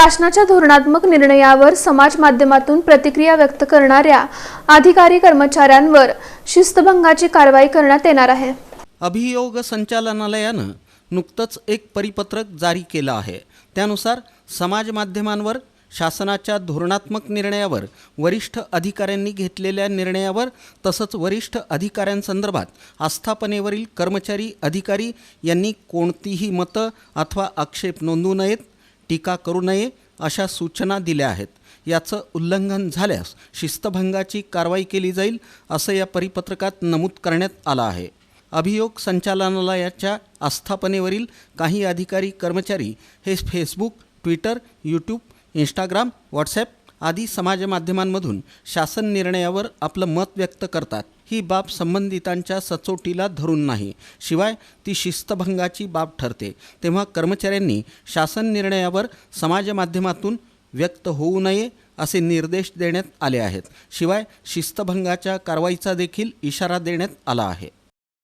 शासनाच्या धोरणात्मक निर्णयावर समाज माध्यमातून प्रतिक्रिया व्यक्त करणाऱ्या अधिकारी कर्मचाऱ्यांवर शिस्तभंगाची कारवाई करण्यात येणार आहे. अभियोग संचालनालयानं नुकतंच एक परिपत्रक जारी केलं आहे. त्यानुसार समाज माध्यमांवर शासनाच्या धोरणात्मक निर्णयावर वरिष्ठ अधिकाऱ्यांनी घेतलेल्या निर्णयावर तसंच वरिष्ठ अधिकाऱ्यांसंदर्भात आस्थापनेवरील कर्मचारी अधिकारी यांनी कोणतीही मतं अथवा आक्षेप नोंदवू नयेत. टीका करू नये अशा सूचना दिल्या आहेत. याचं उल्लंघन झाल्यास शिस्तभंगाची कारवाई केली जाईल असं या परिपत्रकात नमूद करण्यात आलं आहे. अभियोग संचालनालयाच्या आस्थापनेवरील काही अधिकारी कर्मचारी हे Facebook Twitter YouTube Instagram WhatsApp आदी समाजमाध्यमांमधून शासन निर्णयावर आपलं मत व्यक्त करतात. ही बाब संबंधितांच्या सचोटीला धरून नाही. शिवाय ती शिस्तभंगाची बाब ठरते. तेव्हा कर्मचाऱ्यांनी शासन निर्णयावर समाजमाध्यमातून व्यक्त होऊ नये असे निर्देश देण्यात आले आहेत. शिवाय शिस्तभंगाच्या कारवाईचा देखील इशारा देण्यात आला आहे.